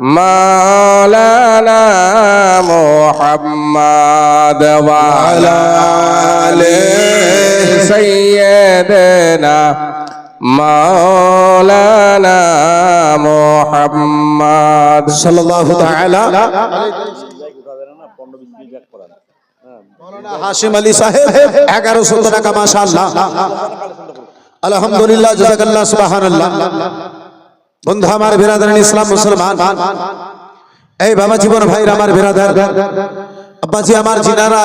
مولانا محمد وعلى آل سيدنا مولانا محمد সাল্লাল্লাহু তাআলা হাশিম আলী সাহেব এগারোশো টাকা মাশাআল্লাহ আলহামদুলিল্লাহ জাযাকাল্লাহ সুবহানাল্লাহ বন্ধু, আমার বিরাদার ইসলাম মুসলমান এই বাবা জীবন ভাইরা, আমার বিরাদার আব্বাজি, আমার জিনারা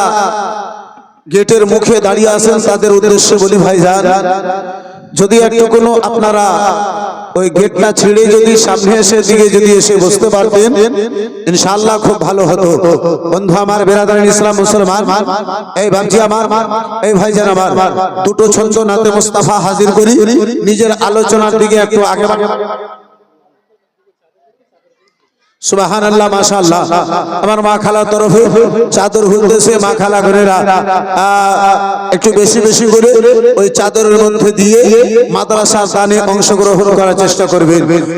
গেটের মুখে দাঁড়িয়ে আছেন, তাদের উদ্দেশ্যে বলি, ভাইজান, যদি একটু কোনো আপনারা ওই গেটটা ছিঁড়ে যদি সামনে এসে, দিকে যদি এসে বসতে পারতেন, ইনশাআল্লাহ খুব ভালো হতো বন্ধু, আমার বেরাদার ইসলাম মুসলমান, এই বাবজি আমার, এই ভাইজান আমার, দুটো ছন্দ নাতে মুস্তাফা হাজির করি, নিজের আলোচনার দিকে একটু আগে। সুবাহান একটু করে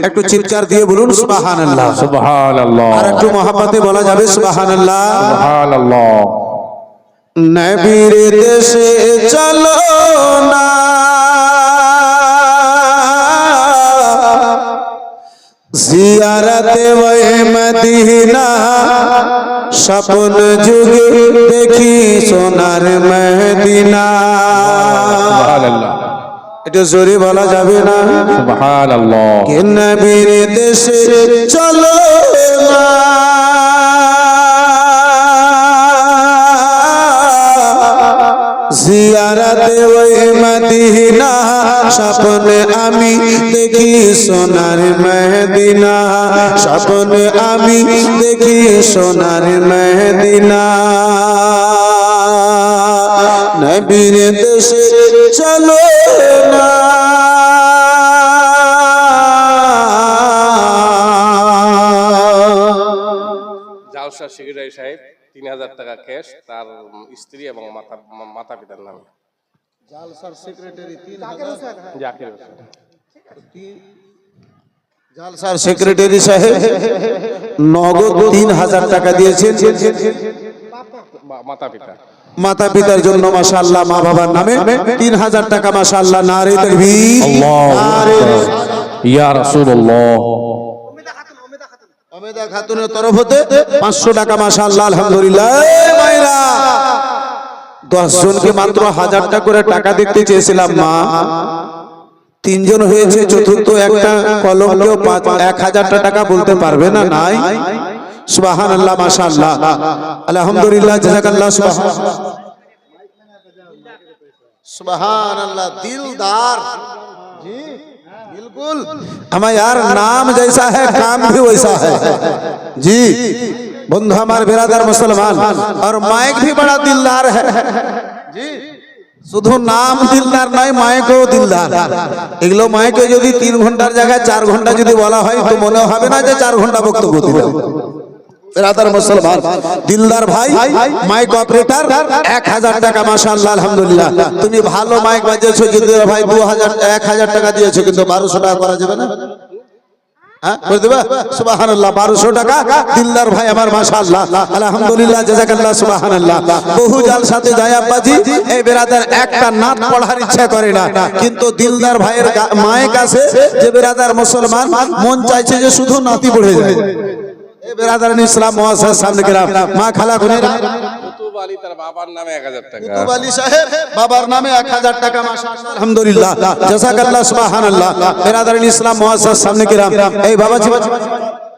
একটু চিৎকার দিয়ে বলুন সুবাহান আর একটু মহাপাতে বলা যাবে সুবাহান আল্লাহ চলো না। জিয়ারত মদিনা স্বপ্ন যুগে দেখি সোনার মদিনা। একটু জোরে বলা যাবে না? নবীর দেশে চলো মা জিয়ারতে ওই মদিনা, স্বপ্নে আমি দেখি সোনার মদিনা, স্বপ্নে আমি দেখি সোনার মদিনা। নবীর দেশে চলো না। জালসা সেক্রেটারি সাহেব। তিন হাজার টাকা ক্যাশ তার স্ত্রী এবং মাতা মাতা পিতার নামে জাকির হোসেন। জালসার সেক্রেটারি সাহেব। নগদ তিন হাজার টাকা দিয়েছেন। মাতা পিতা মাতা পিতার জন্য মাশাআল্লাহ মা বাবার নামে তিন হাজার টাকা মাশাআল্লাহ নারে তাকবীর। নারে ইয়া রাসূলুল্লাহ। খাতুনের তরফ হতে পাঁচশো টাকা আলহামদুলিল্লাহ। মাত্র হাজারটা করে টাকা দেখতে চেয়েছিলাম মা। তিনজন হয়েছে চতুর্থ একটা কলম কেউ এক হাজারটা টাকা বলতে পারবে না নাই? সুবাহান আল্লাহ মাসাল্লাহ আলহামদুলিল্লাহ জাজাকাল্লাহ সুবাহান সুবাহান আল্লাহ দিলদার। बिल्कुल हमें यार नाम जैसा है काम भी वैसा है जी बंधु हमारे बिरादर मुसलमान और माइक भी बड़ा दिलदार है जी শুধু নাম দিলদার নয় মায়কেও দিলদার এগুলো মায়কে যদি তিন ঘন্টার জায়গায় চার ঘন্টা যদি বলা হয় তো মনে হবে না যে চার ঘন্টা বক্তব্য দিলাম মুসলমান, দিলদার ভাই মাইক অপারেটর এক হাজার টাকা আলহামদুলিল্লাহ। তুমি ভালো মাইক বাজিয়েছো ভাই হাজার টাকা দিয়েছ, কিন্তু বারোশো টাকা করা যাবে না? হ্যাঁ করে দেবা? সুবহানাল্লাহ 1200 টাকা, দিলদার ভাই আমার, মাশাআল্লাহ। আলহামদুলিল্লাহ জাযাকাল্লাহ সুবহানাল্লাহ। বহু জাল সাথে যায় এই বেরাদার একটা নাত পড়ার ইচ্ছা করে না। কিন্তু দিলদার ভাইয়ের মায়ের কাছে যে বেরাদার মুসলমান মন চাইছে যে শুধু নাতি পড়ে যায়। এই ইসলাম মুআসসাস সামনে গ্রাম মা খালা গুনেরা কুতুব আলী তার বাবার নামে এক হাজার টাকা। সাহেব বাবার নামে 1000 টাকা মাশাআল্লাহ আলহামদুলিল্লাহ। জাযাকাল্লাহ সুবহানাল্লাহ। বেরাদার ইসলাম মুআসসাস সামনে গ্রাম এই বাবাজি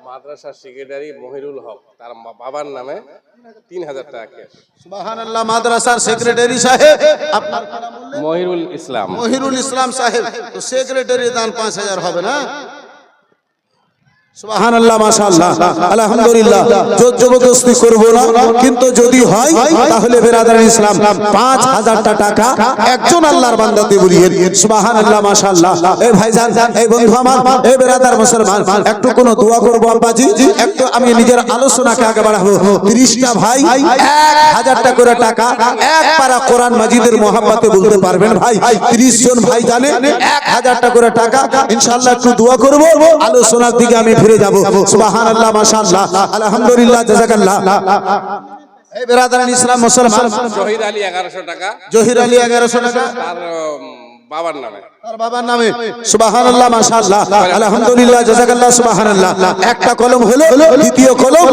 মাদ্রাসার সেক্রেটারি মহিরুল হক তার বাবার নামে তিন হাজার টাকা ক্যাশ সুবহানাল্লাহ মাদ্রাসার সেক্রেটারি সাহেব আপনার ইসলাম। মহিরুল ইসলাম সাহেব তো সেক্রেটারি দান পাঁচ হাজার হবে না? সুবহানাল্লাহ, মাশাআল্লাহ। আলহামদুলিল্লাহ। জোর জবরদস্তি করব না। কিন্তু যদি তাহলে বেরাদার ইসলাম 5000 টাকা একজন আল্লাহর বান্দাতে বলিয়ে সুবহানাল্লাহ, মাশাআল্লাহ। এই ভাইজান এই বন্ধু আমার এই বেরাদার মুসলমান, একটু কোন দোয়া একটু আমি নিজের আলোচনাকে আগে বাড়াবো। 30টা ভাই 1000 টাকা করে টাকা এক পারা কোরআন মাজিদের মোহাব্বতে বলতে পারবেন ভাই। 30 জন ভাই জানে 1000 টাকা করে টাকা। ইনশাআল্লাহ একটু দোয়া করব। আলোচনার দিকে আমি ফিরে যাব। সুবহানাল্লাহ মাশাআল্লাহ। আলহামদুলিল্লাহ জাযাকাল্লাহ। এই বেরাদারান ইসলাম মুসলমান। জহির আলী এগারোশো টাকা। জহির আলী এগারোশো টাকা। তার উম, বাবার নামে। তার বাবার নামে। সুবহানাল্লাহ মাশাআল্লাহ। আলহামদুলিল্লাহ জাযাকাল্লাহ সুবহানাল্লাহ। একটা কলম হলো দ্বিতীয় কলম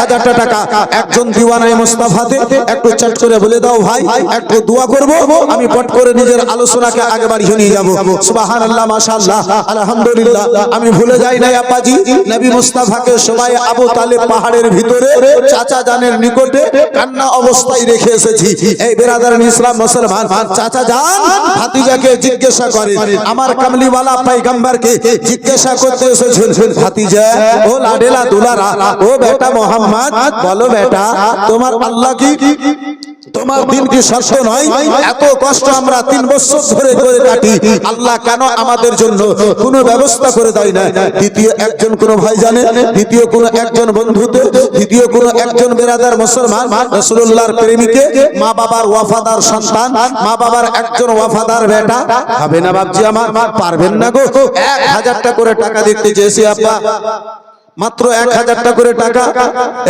1000 টাকা। একজন দিওয়ানায়ে মুস্তাফাতে একটু চট করে বলে দাও ভাই একটু দোয়া করব আমি পট করে নিজের আলোচনাকে আগে বাড়িয়ে নিয়ে যাব। সুবহানাল্লাহ মাশাআল্লাহ। আলহামদুলিল্লাহ আমি ভুলে যাই না আব্বাজি। নবী মুস্তাফাকে সবাই আবু তালেব পাহাড়ের ভিতরে চাচা জানের নিকটে কান্না অবস্থায় রেখে এসেছি। এই বেরাদারান ইসলাম মুসলমান চাচা জান ভাতিজাকে জিজ্ঞাসা করে আমার কামলিওয়ালা পয়গম্বরকে জিজ্ঞাসা করতে এসেছেন ভাতিজা, ও লাডেলা দুলারা, ও বেটা মোহাম্মদ, বলো বেটা, তোমার আল্লাহ কি তোমার দিন কি সত্য নয়। এত কষ্ট আমরা তিন বছর ধরে করে কাটি। আল্লাহ কেন আমাদের জন্য কোনো ব্যবস্থা করে দেয় না দ্বিতীয় একজন কোন ভাই জানে, দ্বিতীয় কোন একজন বন্ধুতে, দ্বিতীয় কোন একজন বেরাদার মুসলমান রসুল্লাহর প্রেমিকে, মা বাবার ওয়াফাদার সন্তান, মা বাবার একজন ওয়াফাদার বেটা। হবে না বাপজি আমার, পারবেন না গো। এক হাজারটা করে টাকা দিতে চেয়েছি, আব্বা। মাত্র এক হাজার টাকা করে টাকা।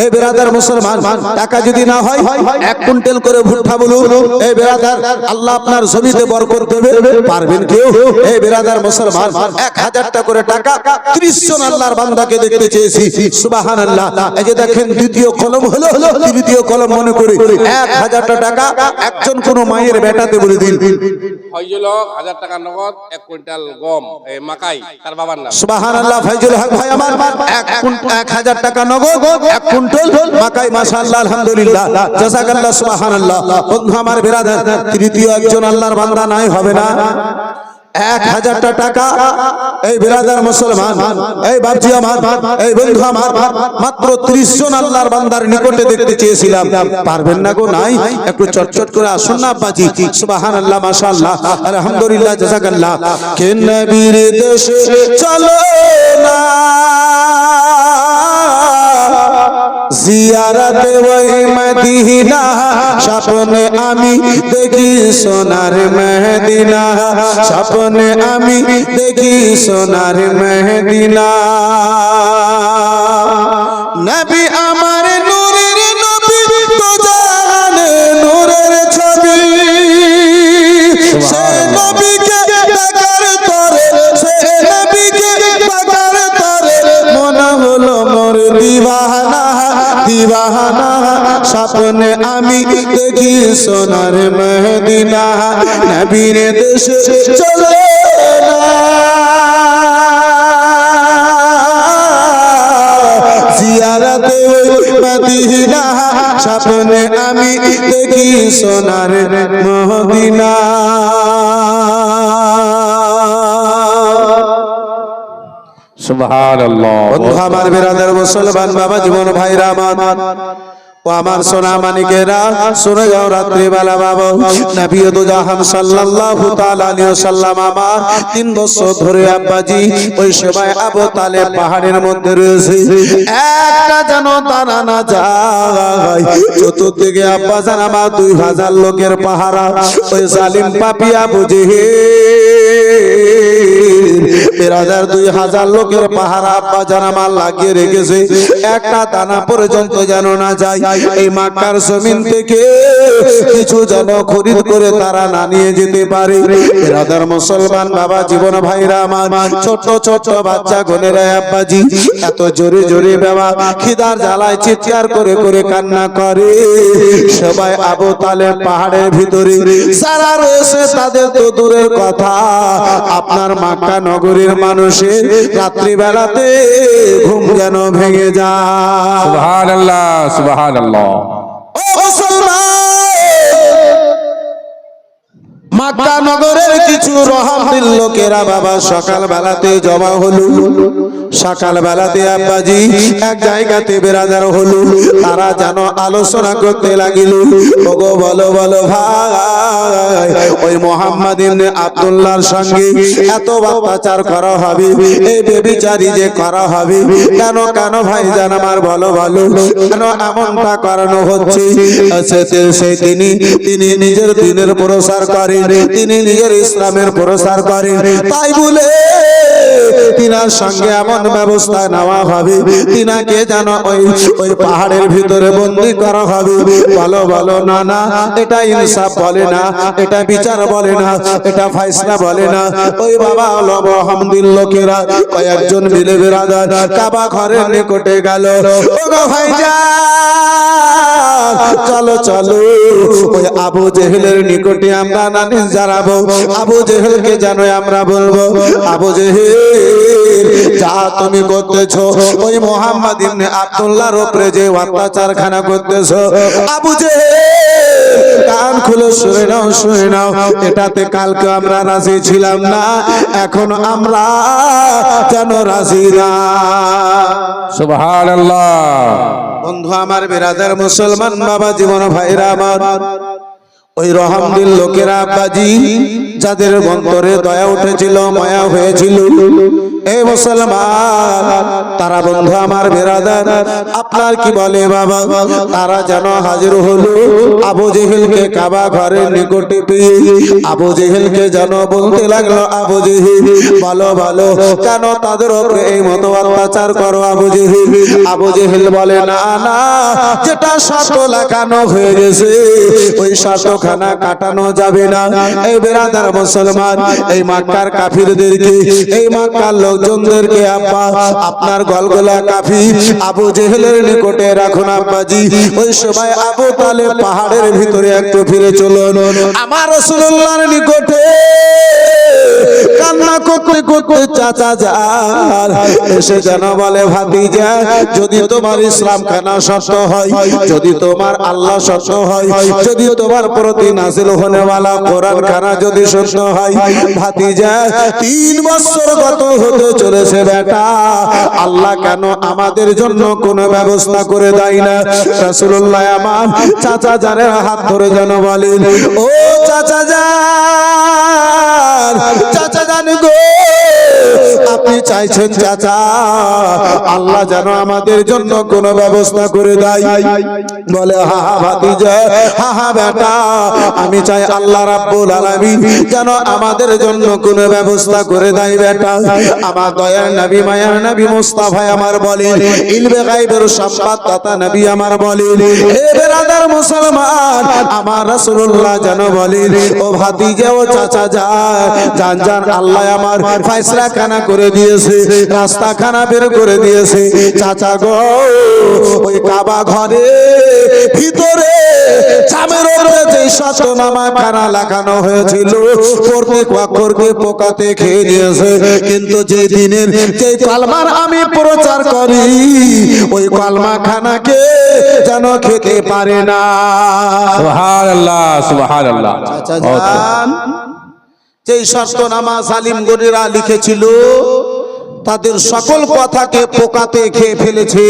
এই বেরাদার মুসলমান টাকা যদি না হয় এক কুইন্টাল করে ভুট্টা বলুন। এই বেরাদার আল্লাহ আপনার জমিতে বরকত দেবে। পারবেন কেউ? এই বেরাদার মুসলমান এক হাজার টাকা করে টাকা ত্রিশ জন আল্লাহর বান্দাকে দেখতে চেয়েছি। সুবাহান আল্লাহ এই যে দেখেন দ্বিতীয় কলম হলো তৃতীয় কলম মনে করে। এক হাজারটা টাকা একজন কোন মায়ের বেটাতে বলে দিন। ফয়জুল হক হাজার টাকা নগদ এক কুইন্টাল গম মাকাই তার বাবার নাম। সুবাহান আল্লাহ ফাইজুল হক ভাই আমার। এক এক হাজার টাকা নগদ এক কুইন্টল মাকাই মাশাআল্লাহ আলহামদুলিল্লাহ। জাযাকাল্লাহ সুবহানাল্লাহ। বন্ধু আমার বিরাদার তৃতীয় একজন আল্লাহর বান্দা নাই হবে না। এক হাজারটা টাকা এই বিরাদার মুসলমান, এই আমার, এই বন্ধু আমার, মাত্র ত্রিশ জন আল্লাহর বান্দার নিকটে দেখতে চেয়েছিলাম। পারবেন না গো, নাই? একটু চটচট করে আসুন না সুবাহান আল্লাহ মাশাআল্লাহ, আলহামদুলিল্লাহ দেশে চলো না? জিয়ারতে ওই মদিনা, স্বপ্নে আমি দেখি সোনার মেহদিনা স্বপ্নে আমি দেখি সোনার মেহদিনা নবী আমার নূরের নবী, তো জানে নূরের ছবি। দিবানা স্বপ্নে আমি দেখি সোনার মদিনা। নবীর দেশে চলে মদিনা, স্বপ্নে আমি দেখি সোনার মদিনা। বাবা, জীবন ও আমার সোনা শুনে যাও বাবা। তিন ধরে ওই তালেব পাহাড়ের মধ্যে রয়েছে। চতুর্দিকে আব্বা জান আমার দুই হাজার লোকের পাহারা। ওই জালিম পাপিয়া বুঝে বেরাদার দুই হাজার লোকের পাহারা আব্বা জান আমার লাগিয়ে রেখেছে। একটা দানা পর্যন্ত যেন না যায়। এই মাকার জমিন থেকে কিছু যেন খরিদ করে তারা না নিয়ে যেতে পারে। বেরাদার মুসলমান বাবা জীবন ভাইরা আমার ছোট ছোট বাচ্চা গনেরা আব্বাজি। এত জোরে জোরে বাবা খিদার জ্বালায় চিৎকার করে করে কান্না করে। সবাই আবু তালে পাহাড়ের ভিতরে। সারা রয়েছে তাদের তো দূরের কথা। আপনার মাক্কা নগরীর মানুষের রাত্রিবেলাতে ঘুম যেন ভেঙে যায়। সুবহানাল্লাহ সুবহানাল্লাহ। ও মুসলমান! মাক্কা নগরের কিছু রহমদিল লোকেরা বাবা সকাল বেলাতে জমা হলো সকাল বেলাতে আব্বাজি, এক জায়গাতে বেরাদার হলো তারা যেন আলোচনা করতে লাগিল। ওগো বলো বলো ভাই, ওই মোহাম্মদ ইবনে সঙ্গে এত অত্যাচার করা হবে, এই বেবিচারি যে করা হবে, কেন কেন ভাই জান আমার বলো বলো, কেন এমনটা করানো হচ্ছে? সেই তিনি তিনি নিজের দিনের প্রসার করেন। তিনি নিজের ইসলামের প্রসার করেন। তাই বলে তিনার সঙ্গে এমন ব্যবস্থা নেওয়া হবে। তিনাকে যেন ওই ওই পাহাড়ের ভিতরে বন্দি করা হবে। বলো বলো, না না, এটা ইনসাফ বলে না, এটা বিচার বলে না, এটা ফাইসলা বলে না। ওই বাবা লব হামদিল লোকেরা। কয়েকজন মিলে বেরাদার কাবা ঘরের নিকটে গেল। চলো চলো। ওই আবু জেহেলের নিকটে আমরা নানি জানাব আবু জেহেলকে জানো আমরা বলব। আবু জেহেল যা তুমি করতেছো ওই মোহাম্মদ ইবনে আব্দুল্লাহর উপরে যে অত্যাচার খানা আবু জেহেল কান খুলে শুনে নাও শুনে নাও এটাতে কালকে আমরা রাজি ছিলাম না এখন আমরা যেন রাজি না? সুবহানাল্লাহ। বন্ধু আমার বেরাদার মুসলমান বাবা জীবন ভাইরা আমার ওই রহমদিল লোকেরা আব্বাজি যাদের অন্তরে দয়া উঠেছিল, মায়া হয়েছিল। এই মুসলমান, তারা বন্ধু আমার বেরাদার। আপনার কি বলে বাবা? তারা যেন হাজির হলো। আবু জেহেলকে কাবা ঘরের নিকটে পেয়ে আবু জেহেলকে যেন বলতে লাগল, আবু জেহেল, ভালো ভালো। কেন তাদের উপরে এই মতো অত্যাচার করো আবু জেহেল? আবু জেহেল বলে, না না, যেটা শর্ত লাগানো হয়ে গেছে, ওই শর্তখানা কাটানো যাবে না। এই বেরাদার মুসলমান এই মাক্কার কাফিরদেরকে, এই মাক্কার লোকজনদেরকে, আব্বা, আপনার গলগলা কাফি আবু জেহেলের নিকটে রাখুন আব্বাজি। ওই সময় আবু তালে পাহাড়ের ভিতরে একটু ফিরে চলুন। আমার রসুল্লাহর নিকটে কান্না করতে করতে চাচা যান এসে যেন বলে, ভাতিজা, যদি তোমার ইসলাম খানা শর্ত হয়, যদি তোমার আল্লাহ শর্ত হয়, যদি তোমার প্রতি নাজিল হনেওয়ালা কোরআন খানা যদি সত্য হয় ভাতিজা, তিন বছর গত হতে চলেছে বেটা। আল্লাহ কেন আমাদের জন্য কোন ব্যবস্থা করে দেয় না? রাসূলুল্লাহ আমার চাচা জানের হাত ধরে যেন বলেন, ও চাচা যান চাচা জান গো আপনি চাইছেন চাচা, আল্লাহ যেন আমাদের জন্য কোন ব্যবস্থা করে দেয়। বলে, হা হা, ভাতিজা, হা হা, বেটা, আমি চাই আল্লাহ রাব্বুল আলামিন যেন আমাদের জন্য কোন ব্যবস্থা করে দেয়, বেটা। আমার দয়ার নবী, মায়ার নবী মুস্তাফা আমার বলে ইলবে গায়বের সম্পাদ দাতা নবী আমার বলে, হে বেরাদার মুসলমান, আমার রাসূলুল্লাহ যেন বলে, ও ভাতিজা, ও চাচা, যা জান জান আল্লাহ আমার ফয়সলা খানা করে দিয়েছে রাস্তা খানা বের করে দিয়েছে। চাচা গো ওই কাবা ঘরে ভিতরে চামের উপরে যে শতনামা খানা লাগানো হয়েছিল প্রত্যেক অক্ষরকে পোকাতে খেয়ে নিয়েছে কিন্তু যে দিনের যে কলমার আমি প্রচার করি ওই কলমা খানাকে যেন খেতে পারে না। সুবহানাল্লাহ সুবহানাল্লাহ। চাচা যান। যেই শর্তনামা সালিম গরিরা লিখেছিল তাদের সকল কথাকে পোকাতে খেয়ে ফেলেছে।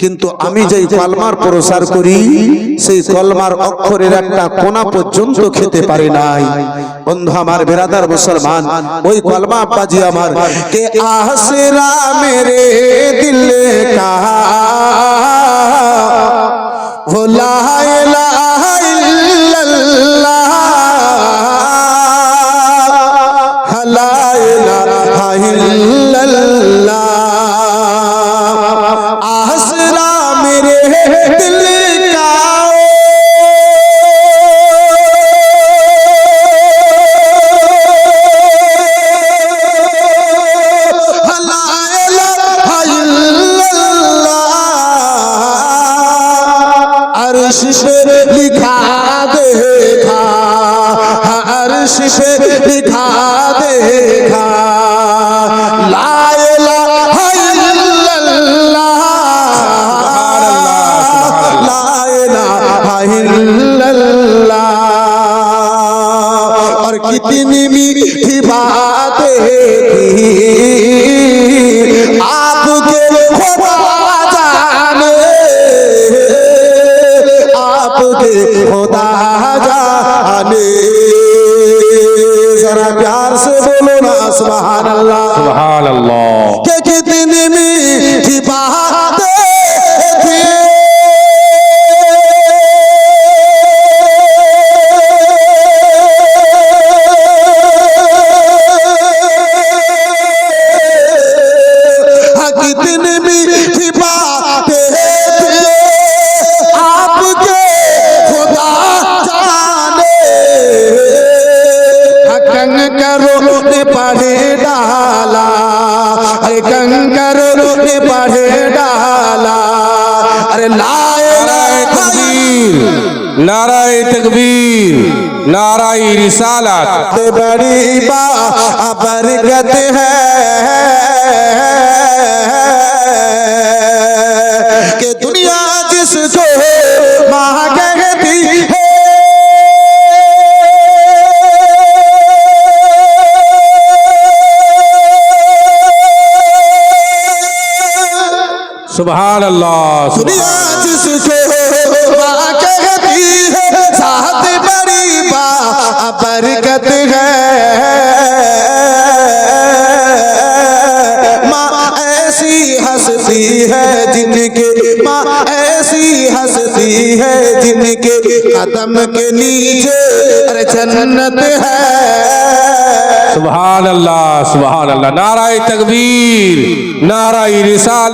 কিন্তু আমি যেই কলমার প্রসার করি, সেই কলমার অক্ষরের একটা কোনা পর্যন্ত খেতে পারে নাই। বন্ধু আমার বেরাদার মুসলমান, ওই কলমা আব্বাজি আমার, কে আহসেরা মেরে দিল কা? वो ला இல்லல்ல দেখবা अरे नाराय तकबीर नाराय तकबीर नाराय रिसालत। बड़ी बा बरकत है। सुभान अल्लाह दुनिया जिसको कहती है साथ बड़ी बा बरकत है। माँ ऐसी हंसती है जिनके माँ ऐसी हंसती है जिनके कदम के नीचे अरे जन्नत है। सुभान अल्लाह सुभान अल्लाह नाराय तकबीर नाराय रिसाल